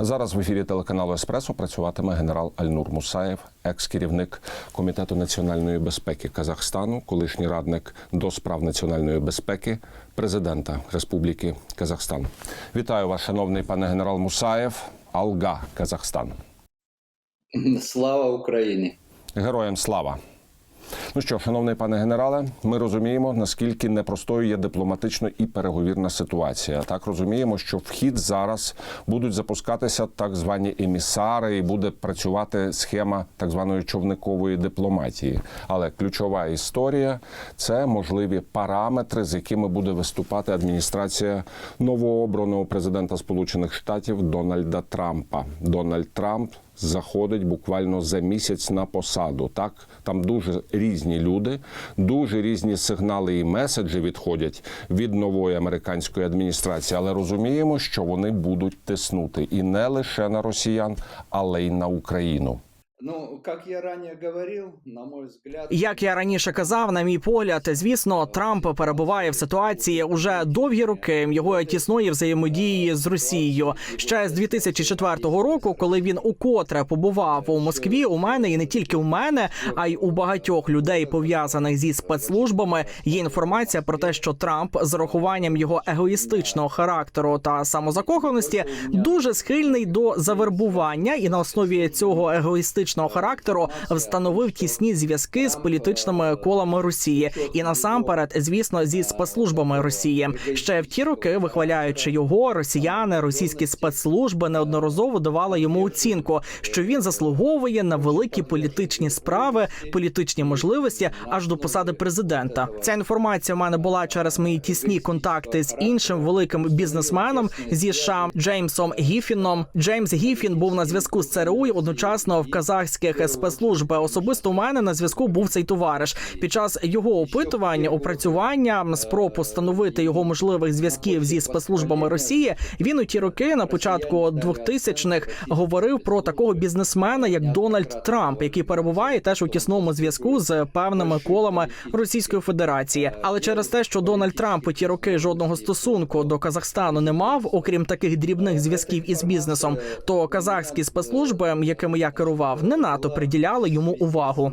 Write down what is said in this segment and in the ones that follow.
Зараз в ефірі телеканалу Еспресо працюватиме генерал Альнур Мусаєв, екс-керівник комітету національної безпеки Казахстану, колишній радник до справ національної безпеки президента Республіки Казахстан. Вітаю вас, шановний пане генерал Мусаєв, Алга, Казахстан. Слава Україні! Героям слава! Ну що, шановний пане генерале, ми розуміємо, наскільки непростою є дипломатично і переговірна ситуація. Так розуміємо, що в хід зараз будуть запускатися так звані емісари, і буде працювати схема так званої човникової дипломатії. Але ключова історія це можливі параметри, з якими буде виступати адміністрація новообраного президента Сполучених Штатів Дональда Трампа. Дональд Трамп заходить буквально за місяць на посаду. Так там дуже різні люди, дуже різні сигнали і меседжі відходять від нової американської адміністрації, але розуміємо, що вони будуть тиснути і не лише на росіян, але й на Україну. Ну, как я ранее говорил, на мой взгляд, Як я раніше казав, на мій погляд, звісно, Трамп перебуває в ситуації уже довгі роки його тісної взаємодії з Росією. Ще з 2004 року, коли він укотре побував у Москві, у мене і не тільки у мене, а й у багатьох людей пов'язаних зі спецслужбами, є інформація про те, що Трамп з урахуванням його егоїстичного характеру та самозакоханості дуже схильний до завербування, і на основі цього егоїстичного характеру встановив тісні зв'язки з політичними колами Росії і насамперед, звісно, зі спецслужбами Росії. Ще в ті роки, вихваляючи його, росіяни, російські спецслужби неодноразово давали йому оцінку, що він заслуговує на великі політичні справи, політичні можливості аж до посади президента. Ця інформація в мене була через мої тісні контакти з іншим великим бізнесменом зі США Джеймсом Гіфіном. Джеймс Гіфін був на зв'язку з ЦРУ і одночасно в казахських спецслужб. Особисто у мене на зв'язку був цей товариш. Під час його опитування, опрацювання спроб установити його можливих зв'язків зі спецслужбами Росії. Він у ті роки на початку 2000-х говорив про такого бізнесмена, як Дональд Трамп, який перебуває теж у тісному зв'язку з певними колами Російської Федерації. Але через те, що Дональд Трамп у ті роки жодного стосунку до Казахстану не мав, окрім таких дрібних зв'язків із бізнесом, то казахські спецслужби, якими я керував, не НАТО приділяли йому увагу.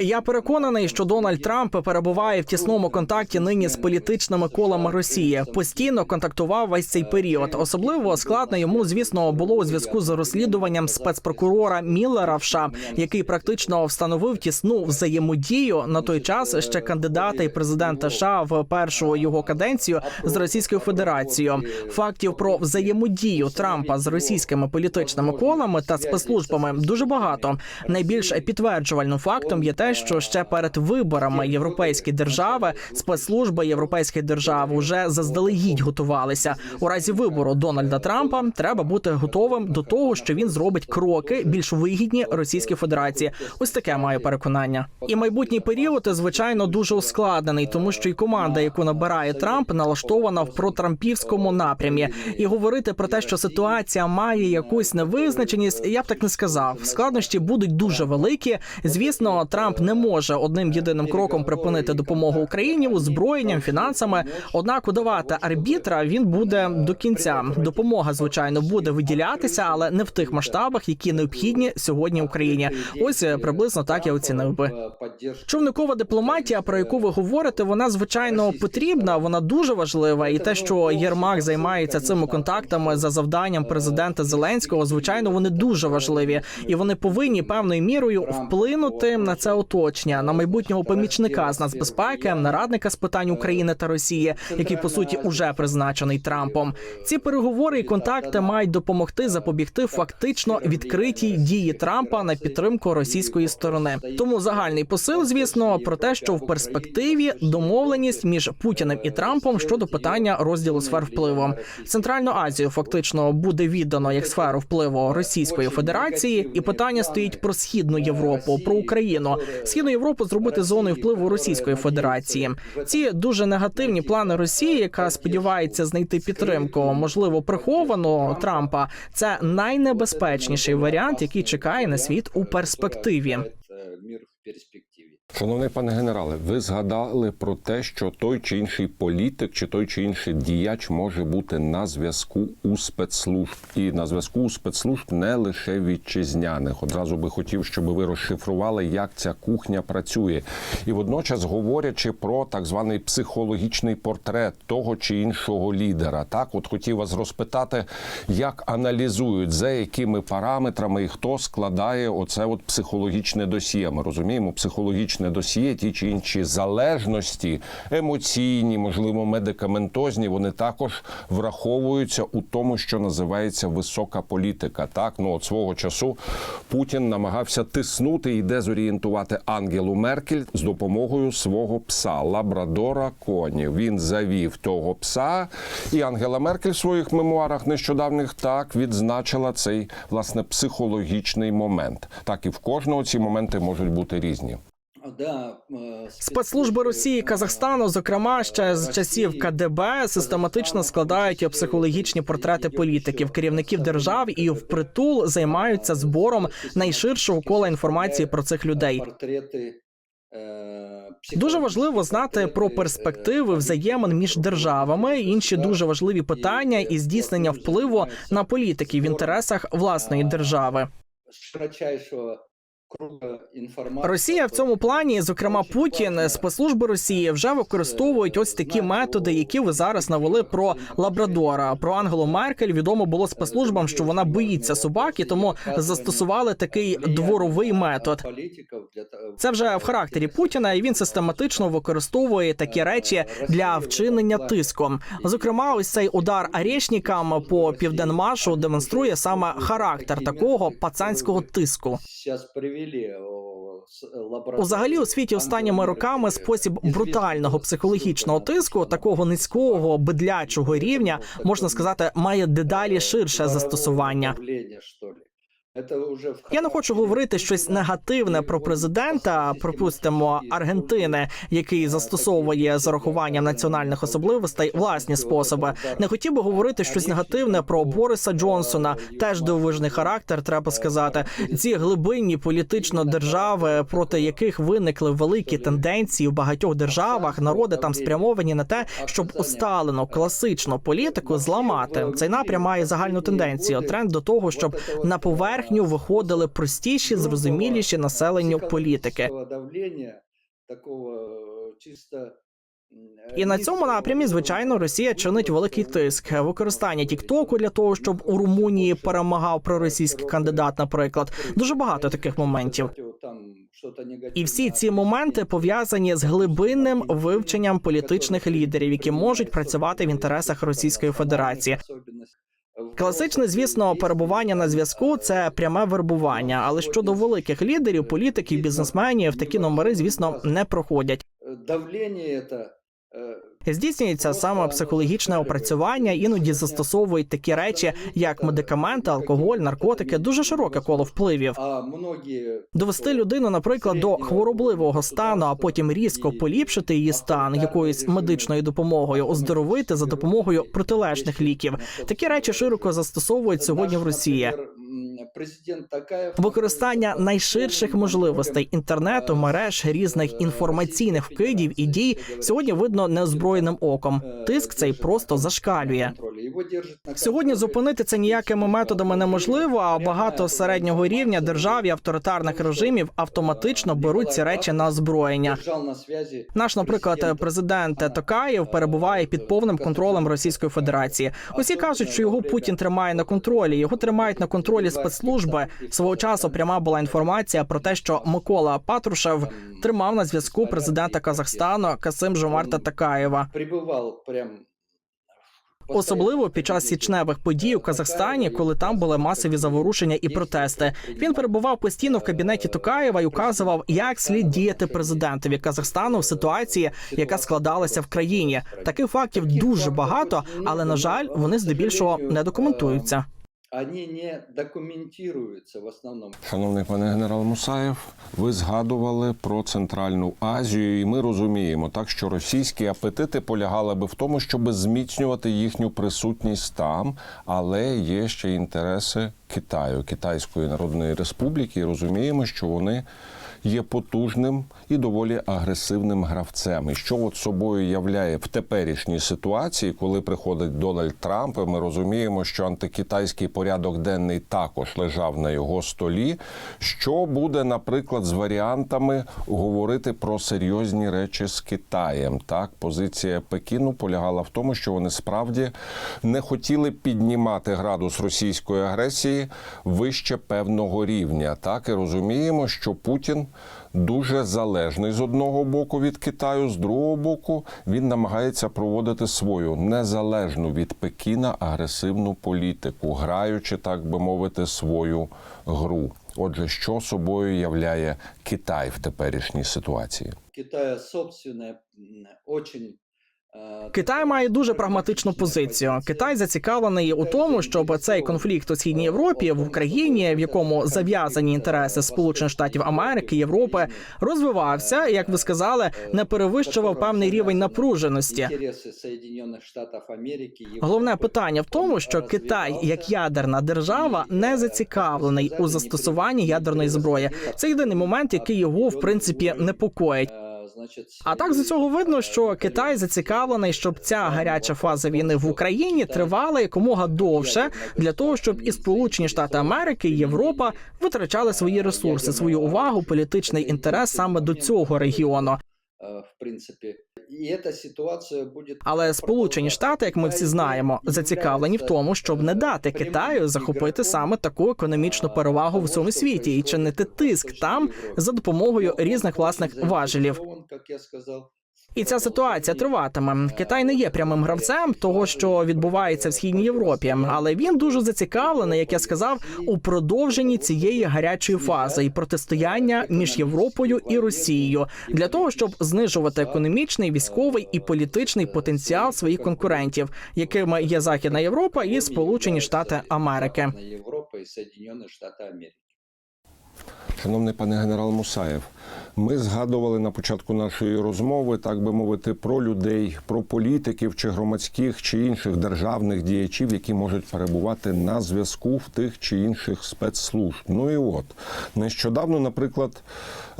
Я переконаний, що Дональд Трамп перебуває в тісному контакті нині з політичними колами Росії. Постійно контактував весь цей період. Особливо складно йому, звісно, було у зв'язку з розслідуванням спецпрокурора Міллера в США, який практично встановив тісну взаємодію на той час ще кандидата і президента США в першу його каденцію з Російською Федерацією. Фактів про взаємодію Трампа з російськими політичними колами та спецслужбами дуже багато. Найбільш підтверджувальним фактом є те, що ще перед виборами європейські держави, спецслужби європейських держав уже заздалегідь готувалися. У разі вибору Дональда Трампа треба бути готовим до того, що він зробить кроки більш вигідні Російській Федерації. Ось таке маю переконання. І майбутній період, звичайно, дуже ускладнений, тому що і команда, яку набирає Трамп, налаштована в протрампівському напрямі. І говорити про те, що ситуація має якусь невизначеність, я б так не сказав. Складнощі будуть дуже великі. Звісно, Трамп не може одним єдиним кроком припинити допомогу Україні озброєнням, фінансами. Однак удавати арбітра він буде до кінця. Допомога, звичайно, буде виділятися, але не в тих масштабах, які необхідні сьогодні Україні. Ось е, приблизно так я оцінив би. Човникова дипломатія, про яку ви говорите, вона звичайно потрібна, вона дуже важлива. І те, що Єрмак займається цими контактами за завданням президента Зеленського, звичайно, вони дуже важливі, і вони повинні певною мірою вплинути на це оточення, на майбутнього помічника з нацбезпеки, на радника з питань України та Росії, який по суті уже призначений Трампом. Ці переговори і контакти мають допомогти запобігти фактично відкритій дії Трампа на підтримку російської сторони. Тому загальний посил, звісно, про те, що в перспективі домовленість між Путіним і Трампом щодо питання розділу сфер впливу. Центральну Азію фактично буде віддано як сферу впливу Російської Федерації, і питання стоїть про східну Європу, про Україну. Східну Європу зробити зоною впливу Російської Федерації. Ці дуже негативні плани Росії, яка сподівається знайти підтримку, можливо, приховану Трампа. Це найнебезпечніший варіант, який чекає на світ у перспективі. Шановний пане генерале, ви згадали про те, що той чи інший політик чи той чи інший діяч може бути на зв'язку у спецслужб, і на зв'язку у спецслужб не лише вітчизняних. Одразу би хотів, щоб ви розшифрували, як ця кухня працює, і водночас говорячи про так званий психологічний портрет того чи іншого лідера. Так, от хотів вас розпитати, як аналізують за якими параметрами і хто складає оце от психологічне досьє. Ми розуміємо, психологічне досьє, ті чи інші залежності, емоційні, можливо, медикаментозні, вони також враховуються у тому, що називається висока політика. Так, ну от свого часу Путін намагався тиснути і дезорієнтувати Ангелу Меркель з допомогою свого пса Лабрадора Коні. Він завів того пса, і Ангела Меркель в своїх мемуарах нещодавних так відзначила цей власне психологічний момент. Так і в кожного ці моменти можуть бути різні. Спецслужби Росії і Казахстану, зокрема ще з часів КДБ, систематично складають психологічні портрети політиків, керівників держав і впритул займаються збором найширшого кола інформації про цих людей. Е, Дуже важливо знати про перспективи взаємин між державами, інші дуже важливі питання і здійснення впливу на політики в інтересах власної держави. широчайшого. Росія в цьому плані, зокрема Путін, спецслужби Росії вже використовують ось такі методи, які ви зараз навели про Лабрадора. Про Ангелу Меркель відомо було спецслужбам, що вона боїться собак, і тому застосували такий дворовий метод. Це вже в характері Путіна, і він систематично використовує такі речі для вчинення тиском. Зокрема, ось цей удар арешникам по південмашу демонструє саме характер такого пацанського тиску. Сейчас привели о, с- лаборатор- Узагалі у світі останніми роками спосіб брутального психологічного тиску, такого низького бедлячого рівня, можна сказати, має дедалі ширше застосування. Я не хочу говорити щось негативне про президента, припустимо, Аргентини, який застосовує з урахуванням національних особливостей власні способи. Не хотів би говорити щось негативне про Бориса Джонсона. Теж дивовижний характер, треба сказати. Ці глибинні політично держави, проти яких виникли великі тенденції в багатьох державах. Народи там спрямовані на те, щоб усталену класичну політику зламати. Цей напрям має загальну тенденцію. Тренд до того, щоб на поверхню виходили простіші, зрозуміліші населенню політики. е, чисто І на цьому напрямі, звичайно, Росія чинить великий тиск. Використання Тіктоку для того, щоб у Румунії перемагав проросійський кандидат, наприклад, дуже багато таких моментів. І всі ці моменти пов'язані з глибинним вивченням політичних лідерів, які можуть працювати в інтересах Російської Федерації. Класичне, звісно, перебування на зв'язку це пряме вербування. Але щодо великих лідерів, політиків, бізнесменів, такі номери, звісно, не проходять. давлення це е, Здійснюється саме психологічне опрацювання, іноді застосовують такі речі, як медикаменти, алкоголь, наркотики, дуже широке коло впливів. Довести людину, наприклад, до хворобливого стану, а потім різко поліпшити її стан якоюсь медичною допомогою, оздоровити за допомогою протилежних ліків. Такі речі широко застосовують сьогодні в Росії. Президент Такаєв Використання найширших можливостей інтернету, мереж, різних інформаційних вкидів і дій сьогодні видно неозброєним оком. Тиск цей просто зашкалює. Сьогодні зупинити це ніякими методами неможливо. А багато середнього рівня держав і авторитарних режимів автоматично беруть ці речі на озброєння. Наш, наприклад, президент Токаєв перебуває під повним контролем Російської Федерації. Усі кажуть, що його Путін тримає на контролі. Його тримають на контролі спецслужби. Свого часу пряма була інформація про те, що Микола Патрушев тримав на зв'язку президента Казахстану Касим Жомарта Такаєва. прибував прям Особливо під час січневих подій у Казахстані, коли там були масові заворушення і протести. Він перебував постійно в кабінеті Токаєва і указував, як слід діяти президентові Казахстану в ситуації, яка складалася в країні. Таких фактів дуже багато, але на жаль, вони здебільшого не документуються. Они не документуються в основному. Шановний пане генерал Мусаєв, ви згадували про Центральну Азію, і ми розуміємо так, що російські апетити полягали би в тому, щоб зміцнювати їхню присутність там, але є ще інтереси Китаю, Китайської Народної Республіки. І розуміємо, що вони є потужним і доволі агресивним гравцем. І що от собою являє в теперішній ситуації, коли приходить Дональд Трамп, і ми розуміємо, що антикитайський порядок денний також лежав на його столі. Що буде, наприклад, з варіантами говорити про серйозні речі з Китаєм? Так, позиція Пекіну полягала в тому, що вони справді не хотіли піднімати градус російської агресії вище певного рівня. Так і розуміємо, що Путін дуже залежний з одного боку від Китаю, з другого боку він намагається проводити свою незалежну від Пекіна агресивну політику, граючи, так би мовити, свою гру. Отже, що собою являє Китай в теперішній ситуації? Китая собственная, очень... Китай має дуже прагматичну позицію. Китай зацікавлений у тому, щоб цей конфлікт у східній Європі в Україні, в якому зав'язані інтереси Сполучених Штатів Америки, Європи, розвивався, як ви сказали, не перевищував певний рівень напруженості. Головне питання в тому, що Китай, як ядерна держава, не зацікавлений у застосуванні ядерної зброї. Це єдиний момент, який його в принципі непокоїть. Е, А так з цього видно, що Китай зацікавлений, щоб ця гаряча фаза війни в Україні тривала якомога довше для того, щоб і Сполучені Штати Америки, і Європа витрачали свої ресурси, свою увагу, політичний інтерес саме до цього регіону. е, в принципі, і ця ситуація буде Але Сполучені Штати, як ми всі знаємо, зацікавлені в тому, щоб не дати Китаю захопити саме таку економічну перевагу в цьому світі і чинити тиск там за допомогою різних власних важелів. Як я сказав, І ця ситуація триватиме. Китай не є прямим гравцем того, що відбувається в східній Європі, але він дуже зацікавлений, як я сказав, у продовженні цієї гарячої фази і протистояння між Європою і Росією для того, щоб знижувати економічний, військовий і політичний потенціал своїх конкурентів, якими є Західна Європа і Сполучені Штати Америки. Європа і Штати Америки. Шановний пане генерал Мусаєв, ми згадували на початку нашої розмови, так би мовити, про людей, про політиків чи громадських чи інших державних діячів, які можуть перебувати на зв'язку в тих чи інших спецслужб. Ну і от нещодавно, наприклад,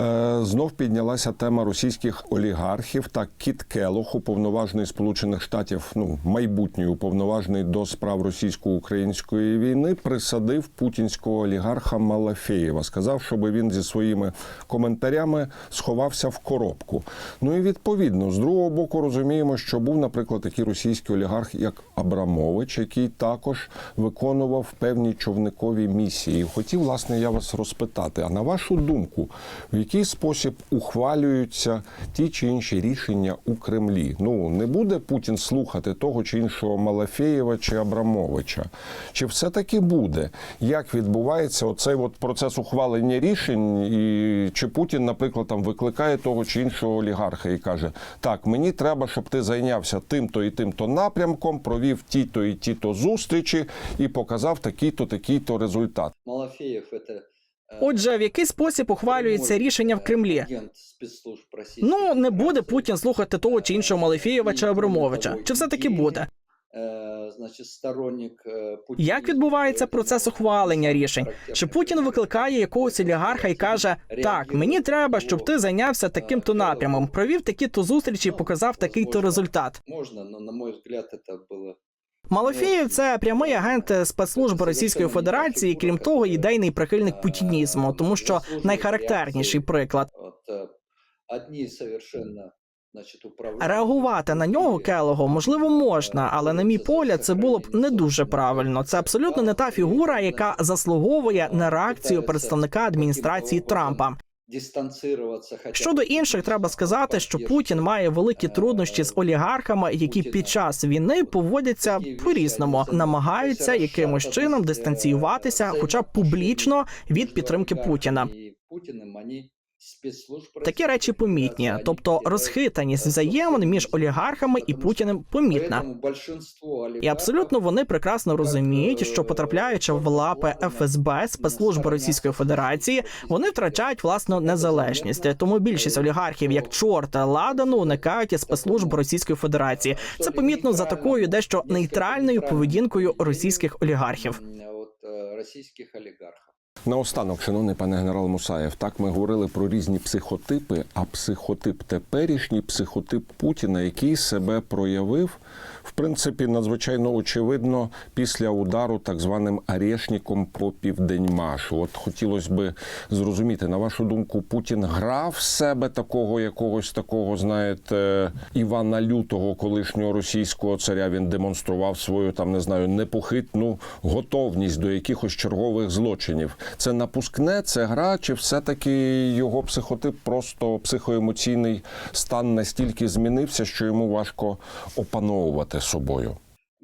е, знов піднялася тема російських олігархів. Так, Кіт Келох, уповноважений Сполучених Штатів, ну майбутній уповноважений до справ російсько-української війни, присадив путінського олігарха Малафеєва. Сказав, щоб він зі своїми коментарями сховався в коробку. Ну і відповідно, з другого боку, розуміємо, що був, наприклад, такий російський олігарх, як Абрамович, який також виконував певні човникові місії. Хотів, власне, я вас розпитати: а на вашу думку, в який спосіб ухвалюються ті чи інші рішення у Кремлі? Ну не буде Путін слухати того чи іншого Малафеєва чи Абрамовича? Чи все-таки буде? Як відбувається оцей от процес ухвалення рішень? І чи Путін, наприклад, там викликає того чи іншого олігарха і каже: Так, мені треба, щоб ти зайнявся тим-то і тим-то напрямком, провів ті-то і ті-то зустрічі і показав такий-то, такий-то результат. Малафеєв – це... е, Отже, в який спосіб ухвалюється рішення в Кремлі? Ну не буде Путін слухати того чи іншого Малефєєва чи Абрамовича. Чи все таки буде? Е, Значить, сторонник е, Путіна. Як відбувається процес ухвалення рішень? Чи Путін викликає якогось олігарха і каже: Так, мені треба, щоб ти зайнявся таким-то напрямом, провів такі-то зустрічі, і показав такий-то результат. Можна, но на мой взгляд, це було Малофєєв це прямий агент спецслужб Російської Федерації, крім того, ідейний прихильник путінізму, тому що найхарактерніший приклад. от, е, одні совершенно. Реагувати на нього Келого можливо можна, але на мій погляд, це було б не дуже правильно. Це абсолютно не та фігура, яка заслуговує на реакцію представника адміністрації Трампа. Щодо інших, треба сказати, що Путін має великі труднощі з олігархами, які під час війни поводяться по-різному, намагаються якимось чином дистанціюватися, хоча б публічно від підтримки Путіна. Такі речі помітні, тобто розхитаність взаємин між олігархами і Путіним помітна. І абсолютно вони прекрасно розуміють, що потрапляючи в лапи ФСБ спецслужби Російської Федерації, вони втрачають власну незалежність. Тому більшість олігархів, як чорта ладану, уникають із спецслужб Російської Федерації. Це помітно за такою дещо нейтральною поведінкою російських олігархів. Е, російських олігархів. Наостанок, шановний пане генерал Мусаєв, так ми говорили про різні психотипи, а психотип теперішній, психотип Путіна, який себе проявив, в принципі, надзвичайно очевидно після удару так званим Арешніком по південьмашу. От хотілося би зрозуміти, на вашу думку, Путін грав в себе такого якогось такого, знаєте, Івана Лютого, колишнього російського царя. Він демонстрував свою там не знаю непохитну готовність до якихось чергових злочинів. Це напускне, це гра, чи все-таки його психотип, просто психоемоційний стан настільки змінився, що йому важко опановувати собою.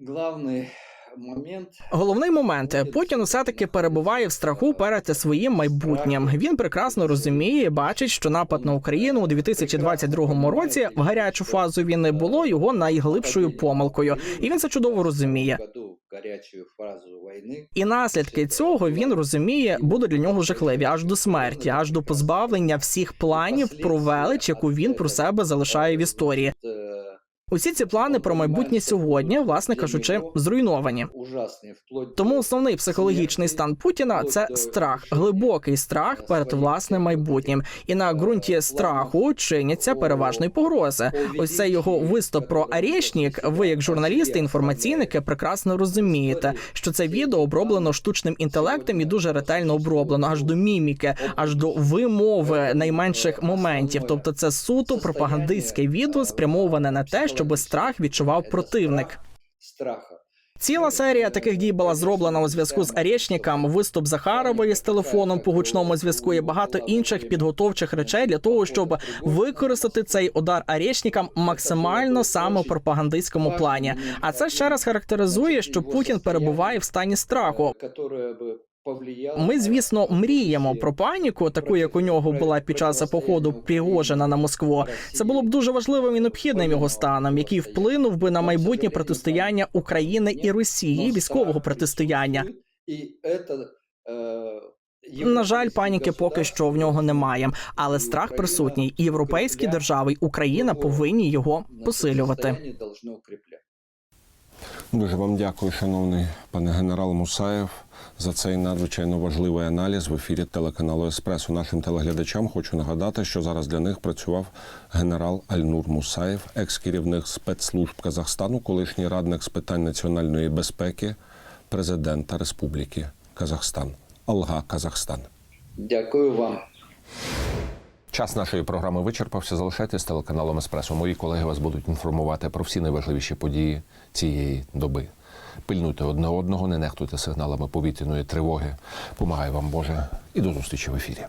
Главный момент Головний момент Путін все таки перебуває в страху перед своїм майбутнім. Він прекрасно розуміє, і бачить, що напад на Україну у 2022 році в гарячу фазу війни було його найглибшою помилкою, і він це чудово розуміє. году горячую фазу войны. І наслідки цього він розуміє будуть для нього жахливі аж до смерті, аж до позбавлення всіх планів про велич, яку він про себе залишає в історії. Усі ці плани про майбутнє сьогодні, власне кажучи, зруйновані. Тому основний психологічний стан Путіна це страх, глибокий страх перед власним майбутнім, і на ґрунті страху чиняться переважної погрози. Ось цей його виступ про Арешнік. Ви, як журналісти, інформаційники, прекрасно розумієте, що це відео оброблено штучним інтелектом і дуже ретельно оброблено, аж до міміки, аж до вимови найменших моментів. Тобто, це суто пропагандистське відео, спрямоване на те, щоб страх відчував противник. страха. Ціла серія таких дій була зроблена у зв'язку з Арешніком, виступ Захарової з телефоном по гучному зв'язку і багато інших підготовчих речей для того, щоб використати цей удар Арешнікам максимально саме в пропагандистському плані. А це ще раз характеризує, що Путін перебуває в стані страху. Которая бы повлияла Ми, на звісно, мріємо всі про паніку, таку як у нього була під час походу Пригожина на Москву. Це було б дуже важливим і необхідним його станом, який вплинув би на майбутнє протистояння України і Росії, військового протистояння. І это, е, На жаль, паніки поки що в нього немає, але страх присутній. І європейські держави, і Україна повинні його посилювати. Должны укреплять. Дуже вам дякую, шановний пане генерал Мусаєв, за цей надзвичайно важливий аналіз в ефірі телеканалу Еспресо. Нашим телеглядачам хочу нагадати, що зараз для них працював генерал Альнур Мусаєв, екс-керівник спецслужб Казахстану, колишній радник з питань національної безпеки президента Республіки Казахстан. Алга Казахстан. Дякую вам. Час нашої програми вичерпався. Залишайтесь з телеканалом Еспресо. Мої колеги вас будуть інформувати про всі найважливіші події цієї доби. Пильнуйте одне одного, не нехтуйте сигналами повітряної тривоги. Помагай вам Боже і до зустрічі в ефірі.